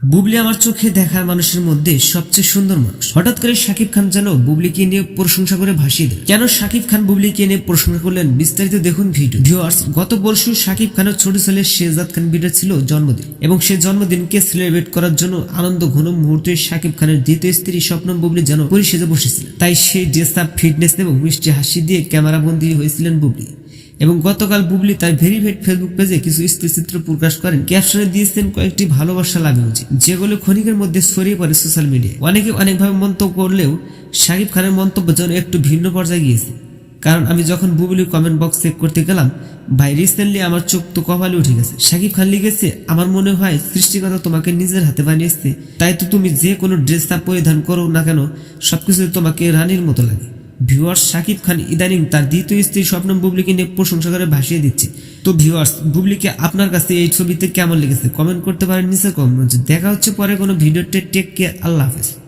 বুবলি আমার চোখে দেখা মানুষের মধ্যে সবচেয়ে সুন্দর মানুষ। হঠাৎ করে শাকিব খান যেন বুবলিকে নিয়ে প্রশংসা করে ভাসিয়ে দিল কেন শাকিব খান বুবলিকে নিয়ে প্রশংসা করলেন? বিস্তারিত দেখুন ভিডিও ভিউয়ার্স, গত পরশু শাকিব খানের ছোট ছেলে শেহজাদ খান বিটার ছিল জন্মদিন এবং সেই জন্মদিনকে সেলিব্রেট করার জন্য আনন্দ ঘন মুহূর্তে শাকিব খানের দ্বিতীয় স্ত্রী স্বপ্ন বুবলি যেন পরিষেজে বসেছিলেন। তাই সেই ড্রেস আপ ফিটনেস এবং মিষ্টি হাসি দিয়ে ক্যামেরা বন্দী হয়েছিলেন বুবলি। এবং গতকাল বুবলি তার ভেরিফাইড ফেসবুক পেজে কিছু স্থিরচিত্র প্রকাশ করেন। ক্যাপশনে দিয়েছেন কয়েকটি ভালোবাসা ইমোজি যেগুলো ক্ষণিকের মধ্যে ছড়িয়ে পড়ে সোশ্যাল মিডিয়ায়। অনেকে অনেকভাবে মন্তব্য করলেও শাকিব খানের মন্তব্য যেন একটু ভিন্ন পর্যায়ে গিয়েছে। কারণ আমি যখন বুবলির কমেন্ট বক্স চেক করতে গেলাম, ভাই রিসেন্টলি আমার চোখ তো কপালে উঠে গেছে। শাকিব খান লিখেছে, আমার মনে হয় সৃষ্টিকর্তা তোমাকে নিজের হাতে বানিয়েছে। তাই তো তুমি যে কোনো ড্রেস আপ পরিধান করো না কেন সবকিছু তোমাকে রানীর মতো লাগে। ভিউয়ার্স শাকিব খান ইদানিং তার দ্বিতীয় স্ত্রী স্বপ্নম বুবলিকে নিয়ে প্রশংসা করে ভাসিয়ে দিচ্ছে। তো ভিউয়ার্স বুবলিকে আপনার কাছে এই ছবিতে কেমন লেগেছে? কমেন্ট করতে পারেন নিচে কমেন্ট দেখা হচ্ছে পরে কোনো ভিডিওতে। টেক কেয়ার আল্লাহ হাফেজ।